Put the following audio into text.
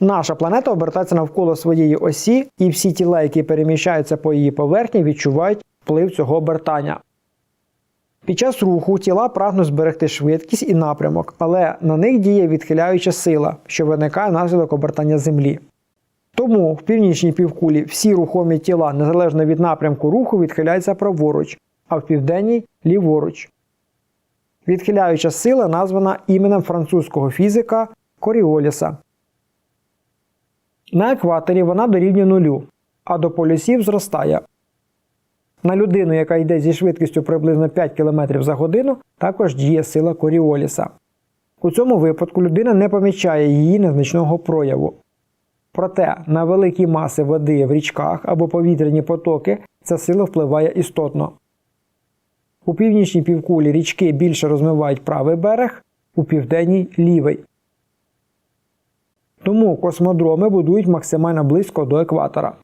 Наша планета обертається навколо своєї осі, і всі тіла, які переміщаються по її поверхні, відчувають вплив цього обертання. Під час руху тіла прагнуть зберегти швидкість і напрямок, але на них діє відхиляюча сила, що виникає внаслідок обертання Землі. Тому в північній півкулі всі рухомі тіла, незалежно від напрямку руху, відхиляються праворуч, а в південній ліворуч. Відхиляюча сила названа іменем французького фізика Коріоліса. На екваторі вона дорівнює нулю, а до полюсів зростає. На людину, яка йде зі швидкістю приблизно 5 км за годину, також діє сила Коріоліса. У цьому випадку людина не помічає її незначного прояву. Проте на великі маси води в річках або повітряні потоки ця сила впливає істотно. У північній півкулі річки більше розмивають правий берег, у південній лівий. Тому космодроми будують максимально близько до екватора.